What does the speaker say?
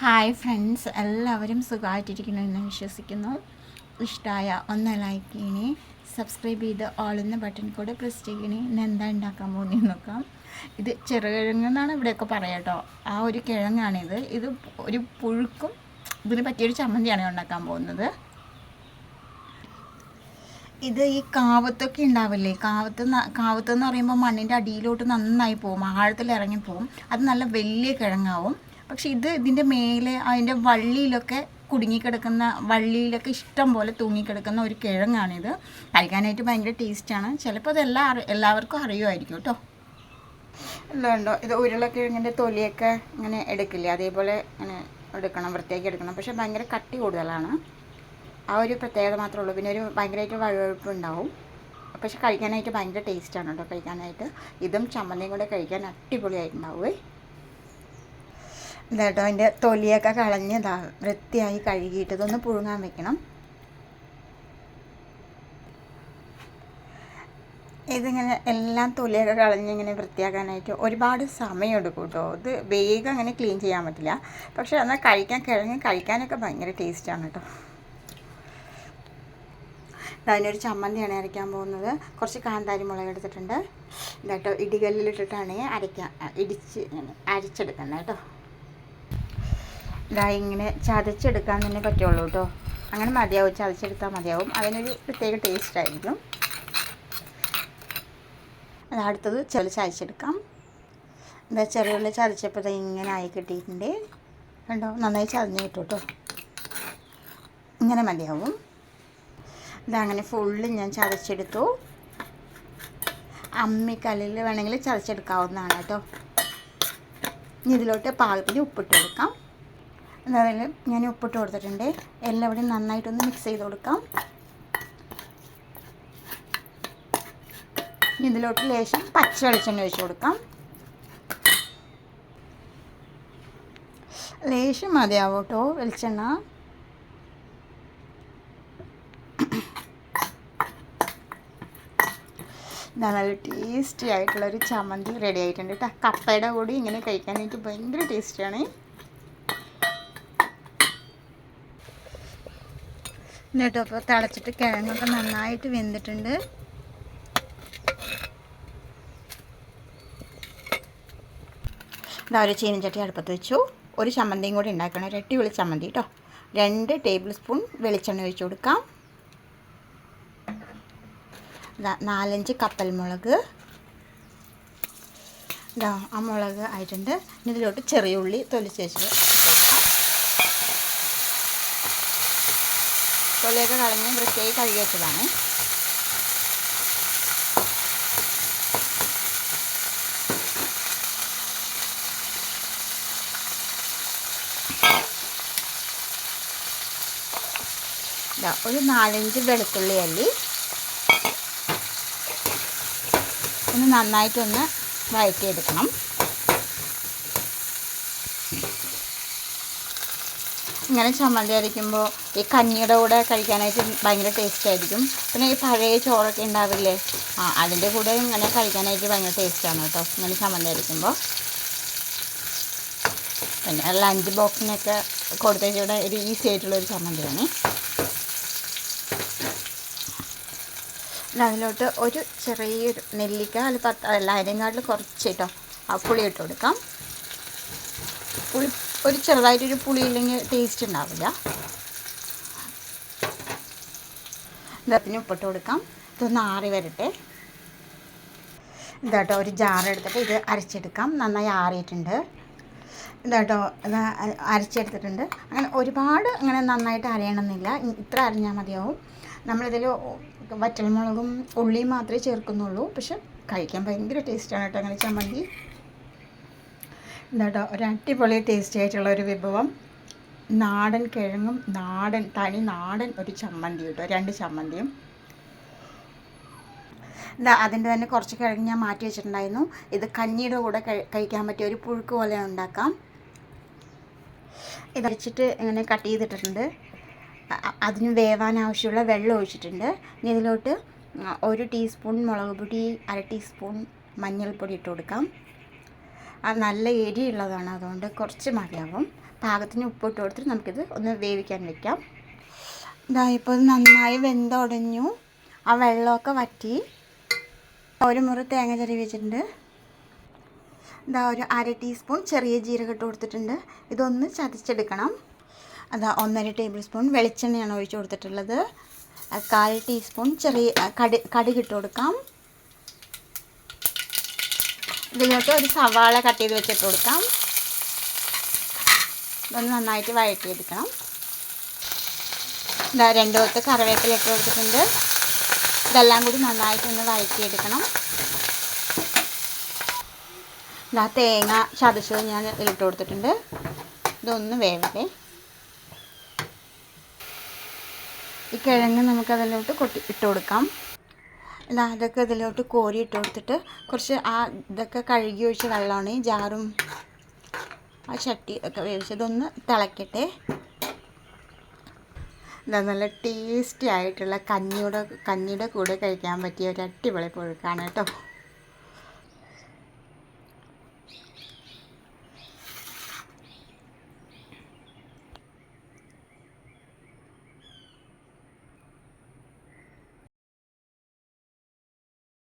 Hi friends എല്ലാവരും സുഖമായിട്ടിരിക്കുന്നു എന്ന് വിശ്വസിക്കുന്നു. ഇഷ്ടമായ ഒന്ന് ലൈക്ക് ചെയ്യണേ. സബ്സ്ക്രൈബ് ചെയ്ത് ഓൾ എന്ന ബട്ടൺ കൂടെ പ്രസ് ചെയ്യണേ. ഇന്ന് എന്താ ഉണ്ടാക്കാൻ പോകുന്നത് നോക്കാം. ഇത് ചെറുകിഴങ്ങെന്നാണ് ഇവിടെയൊക്കെ പറയാം കേട്ടോ ആ ഒരു കിഴങ്ങാണിത്. ഇത് ഒരു പുഴുക്കും ഇതിന് പറ്റിയൊരു ചമ്മന്തിയാണ് ഉണ്ടാക്കാൻ പോകുന്നത്. ഇത് ഈ കാവത്തൊക്കെ ഉണ്ടാവില്ലേ? കാവത്ത് കാവത്ത് എന്ന് പറയുമ്പോൾ മണ്ണിന്റെ അടിയിലോട്ട് നന്നായി പോകും ആഴത്തിൽ ഇറങ്ങി പോകും അത് നല്ല വലിയ കിഴങ്ങാവും. പക്ഷെ ഇത് ഇതിന്റെ മേലെ അതിന്റെ വള്ളിയിലൊക്കെ കുടുങ്ങിക്കിടക്കുന്ന വള്ളിയിലൊക്കെ ഇഷ്ടം പോലെ തൂങ്ങിക്കിടക്കുന്ന ഒരു കിഴങ്ങാണിത്. കഴിക്കാനായിട്ട് ഭയങ്കര ടേസ്റ്റാണ്. ചിലപ്പോൾ അതെല്ലാം അറി എല്ലാവർക്കും അറിയുമായിരിക്കും കേട്ടോ. ഉണ്ടോ ഇത് ഉരുളക്കിഴങ്ങിന്റെ തൊലിയൊക്കെ ഇങ്ങനെ എടുക്കില്ലേ? അതേപോലെ ഇങ്ങനെ എടുക്കണം വൃത്തിയാക്കി എടുക്കണം. പക്ഷെ ഭയങ്കര കട്ടി കൂടുതലാണ്. ആ ഒരു പ്രത്യേകത മാത്രമേ ഉള്ളൂ. പിന്നെ ഒരു ഭയങ്കരമായിട്ട് വഴുവഴുപ്പ് ഉണ്ടാവും പക്ഷെ കഴിക്കാനായിട്ട് ഭയങ്കര ടേസ്റ്റാണ് കേട്ടോ കഴിക്കാനായിട്ട്. ഇതും ചമ്മന്തിയും കൂടെ കഴിക്കാൻ അടിപൊളിയായിട്ടുണ്ടാവുമേ ഇതാട്ടോ അതിന്റെ തൊലിയൊക്കെ കളഞ്ഞ് ഇതാ വൃത്തിയായി കഴുകിയിട്ട് ഇതൊന്ന് പുഴുങ്ങാൻ വെക്കണം. ഇതിങ്ങനെ എല്ലാം തൊലിയൊക്കെ കളഞ്ഞ് ഇങ്ങനെ വൃത്തിയാക്കാനായിട്ട് ഒരുപാട് സമയമെടുക്കും കേട്ടോ ഇത് വേഗം അങ്ങനെ ക്ലീൻ ചെയ്യാൻ പറ്റില്ല. പക്ഷേ എന്നാൽ കഴിക്കാൻ കിഴങ്ങ് കഴിക്കാനൊക്കെ ഭയങ്കര ടേസ്റ്റാണ് കേട്ടോ. അതിനൊരു ചമ്മന്തിയാണ് അരയ്ക്കാൻ പോകുന്നത്. കുറച്ച് കാന്താരി മുളക് എടുത്തിട്ടുണ്ട്. കേട്ടോ ഇടികല്ലിലിട്ടിട്ടാണ് അരയ്ക്കാൻ ഇടിച്ച് അരച്ചെടുക്കുന്നത് കേട്ടോ. ഇതാ ഇങ്ങനെ ചതച്ചെടുക്കാൻ തന്നെ പറ്റുള്ളൂ കേട്ടോ. അങ്ങനെ മതിയാവും. ചതച്ചെടുത്താൽ മതിയാവും. അതിനൊരു പ്രത്യേക ടേസ്റ്റ് ആയിരിക്കും. അത് അടുത്തത് ചെറു ചതച്ചെടുക്കാം. എന്താ ചെറുകളിൽ ചതച്ചപ്പോൾ ഇങ്ങനെ ആയി കിട്ടിയിട്ടുണ്ട്. കണ്ടോ? നന്നായി ചതഞ്ഞ് കിട്ടും കേട്ടോ. ഇങ്ങനെ മതിയാവും. ഇതങ്ങനെ ഫുള്ള് ഞാൻ ചതച്ചെടുത്തു. അമ്മിക്കല്ലിൽ വേണമെങ്കിൽ ചതച്ചെടുക്കാവുന്നതാണ് കേട്ടോ. ഇനി ഇതിലോട്ട് പാകത്തിന് ഉപ്പിട്ട് കൊടുക്കാം. അതിൽ ഞാൻ ഉപ്പിട്ട് കൊടുത്തിട്ടുണ്ട്. എല്ലാവിടെയും നന്നായിട്ടൊന്ന് മിക്സ് ചെയ്ത് കൊടുക്കാം. ഇതിലോട്ട് ലേശം പച്ച വെളിച്ചെണ്ണ ഒഴിച്ച് കൊടുക്കാം. ലേശം മതിയാവും കേട്ടോ വെളിച്ചെണ്ണ. നല്ല ടേസ്റ്റി ആയിട്ടുള്ളൊരു ചമ്മന്തി റെഡി ആയിട്ടുണ്ട് കേട്ടോ കപ്പയുടെ കൂടി ഇങ്ങനെ കഴിക്കാനായിട്ട് ഭയങ്കര ടേസ്റ്റിയാണ് എന്നിട്ടോ അപ്പോൾ തിളച്ചിട്ട് കിഴങ്ങൊക്കെ നന്നായിട്ട് വെന്തിട്ടുണ്ട്. ഇതാ ഒരു ചീനച്ചട്ടി അടുപ്പത്ത് വെച്ചു. ഒരു ചമ്മന്തിയും കൂടി ഉണ്ടാക്കണം. ഒരു അടിപൊളി ചമ്മന്തി കേട്ടോ രണ്ട് ടേബിൾ സ്പൂൺ വെളിച്ചെണ്ണ ഒഴിച്ചു കൊടുക്കാം. നാലഞ്ച് കപ്പൽ മുളക്. ഇതാ ആ മുളക് ആയിട്ടുണ്ട്. ഇതിലോട്ട് ചെറിയ ഉള്ളി തൊലിച്ച് വെച്ചിട്ട് കൊടുക്കാം തൊലിയൊക്കെ കളഞ്ഞ് വൃത്തിയായി കഴുകി വെച്ചതാണ്. ഒരു നാലഞ്ച് വെളുത്തുള്ളി അല്ലി. ഒന്ന് നന്നായിട്ടൊന്ന് വഴറ്റിയെടുക്കണം. ഇങ്ങനെ ചമ്മന്തി അരയ്ക്കുമ്പോൾ ഈ കഞ്ഞിയുടെ കൂടെ കഴിക്കാനായിട്ട് ഭയങ്കര ടേസ്റ്റ് ആയിരിക്കും. പിന്നെ ഈ പഴയ ചോറൊക്കെ ഉണ്ടാവില്ലേ? ആ അതിന്റെ കൂടെ ഇങ്ങനെ കഴിക്കാനായിട്ട് ഭയങ്കര ടേസ്റ്റാണ് കേട്ടോ ഇങ്ങനെ ചമ്മന്തി അരയ്ക്കുമ്പോൾ പിന്നെ ലഞ്ച് ബോക്സിനൊക്കെ കൊടുത്തേക്കൂടെ ഒരു ഈസി ആയിട്ടുള്ളൊരു ചമ്മന്തിയാണ്. അതിലോട്ട് ഒരു ചെറിയൊരു നെല്ലിക്ക അല്ല പത്ത് അല്ല അതിനെക്കാട്ടിൽ കുറച്ച് കേട്ടോ ആ പുളി ഇട്ട് കൊടുക്കാം. പുളി ഒരു ചെറുതായിട്ടൊരു പുളി ഇല്ലെങ്കിൽ ടേസ്റ്റ് ഉണ്ടാവില്ല ഇതത്തിന് ഉപ്പിട്ട് കൊടുക്കാം. ഇതൊന്ന് ആറി വരട്ടെ. ഇതാട്ടോ ഒരു ജാറെടുത്തിട്ട് ഇത് അരച്ചെടുക്കാം. നന്നായി ആറിയിട്ടുണ്ട്. ഇതാട്ടോ ഇത് അരച്ചെടുത്തിട്ടുണ്ട്. അങ്ങനെ ഒരുപാട് അങ്ങനെ നന്നായിട്ട് അരയണമെന്നില്ല. ഇത്ര അരഞ്ഞാൽ മതിയാവും. നമ്മളിതിൽ വറ്റൽമുളകും ഉള്ളിയും മാത്രമേ ചേർക്കുന്നുള്ളൂ. പക്ഷെ കഴിക്കാൻ ഭയങ്കര ടേസ്റ്റാണ് കേട്ടോ. അങ്ങനെ ചമ്മന്തി. എന്താട്ടോ ഒരു അടിപൊളി ടേസ്റ്റി ആയിട്ടുള്ള ഒരു വിഭവം. നാടൻ കിഴങ്ങും നാടൻ തനി നാടൻ ഒരു ചമ്മന്തി കേട്ടോ രണ്ട് ചമ്മന്തിയും. എന്താ അതിന്റെ തന്നെ കുറച്ച് കിഴങ്ങ് ഞാൻ മാറ്റി വെച്ചിട്ടുണ്ടായിരുന്നു. ഇത് കഞ്ഞിയുടെ കൂടെ കഴിക്കാൻ പറ്റിയ ഒരു പുഴുക്ക് പോലെ ഉണ്ടാക്കാം. ഇത് വെച്ചിട്ട് ഇങ്ങനെ കട്ട് ചെയ്തിട്ടിട്ടുണ്ട്. അതിന് വേവാൻ ആവശ്യമുള്ള വെള്ളം ഒഴിച്ചിട്ടുണ്ട്. ഇനി ഇതിലോട്ട് ഒരു ടീസ്പൂൺ മുളക് പൊടി അര ടീസ്പൂൺ മഞ്ഞൾപ്പൊടി ഇട്ട് കൊടുക്കാം. അത് നല്ല എരിയുള്ളതാണ്. അതുകൊണ്ട് കുറച്ച് മതിയാവും. പാകത്തിന് ഉപ്പിട്ട് കൊടുത്തിട്ട് നമുക്കിത് ഒന്ന് വേവിക്കാൻ വെക്കാം. ഇതാ ഇപ്പോൾ നന്നായി വെന്തുടഞ്ഞു. ആ വെള്ളമൊക്കെ വറ്റി. ഒരു മുറി തേങ്ങ ചെറിയ വെച്ചിട്ടുണ്ട്. ഇതാ ഒരു അര ടീസ്പൂൺ ചെറിയ ജീരകം ഇട്ട് കൊടുത്തിട്ടുണ്ട്. ഇതൊന്ന് ചതച്ചെടുക്കണം. അതാ ഒന്നര ടേബിൾ സ്പൂൺ വെളിച്ചെണ്ണയാണ് ഒഴിച്ച് കൊടുത്തിട്ടുള്ളത്. കാൽ ടീസ്പൂൺ ചെറിയ കടി കടുക് കൊടുക്കാം. ഇതിലോട്ട് ഒരു സവാള കട്ട് ചെയ്ത് വെച്ചിട്ട് കൊടുക്കാം. ഇതൊന്ന് നന്നായിട്ട് വഴറ്റിയെടുക്കണം. ഇതാ രണ്ട് കൊത്ത് കറിവേപ്പില ഇട്ട് കൊടുത്തിട്ടുണ്ട്. ഇതെല്ലാം കൂടി നന്നായിട്ട് ഒന്ന് നന്നായിട്ടൊന്ന് വഴറ്റിയെടുക്കണം. ഇതാ തേങ്ങ ചതച്ചത് ഞാൻ ഇട്ട് കൊടുത്തിട്ടുണ്ട്. ഇതൊന്ന് വേവട്ടെ. ഈ കിഴങ്ങ് നമുക്ക് അതിലോട്ട് കൊട്ടി ഇട്ട് കൊടുക്കാം. ഇതാ അതൊക്കെ ഇതിലോട്ട് കോരി ഇട്ട് കൊടുത്തിട്ട് കുറച്ച് ആ ഇതൊക്കെ കഴുകി ഒഴിച്ച വെള്ളമാണ് ഈ ജാറും ആ ചട്ടി ഒക്കെ വേവിച്ചതൊന്ന് തിളക്കട്ടെ. എന്താ നല്ല ടേസ്റ്റി ആയിട്ടുള്ള കഞ്ഞിയുടെ കഞ്ഞിയുടെ കൂടെ കഴിക്കാൻ പറ്റിയ ഒരു അടിപൊളി പുഴുക്കാണ് കേട്ടോ.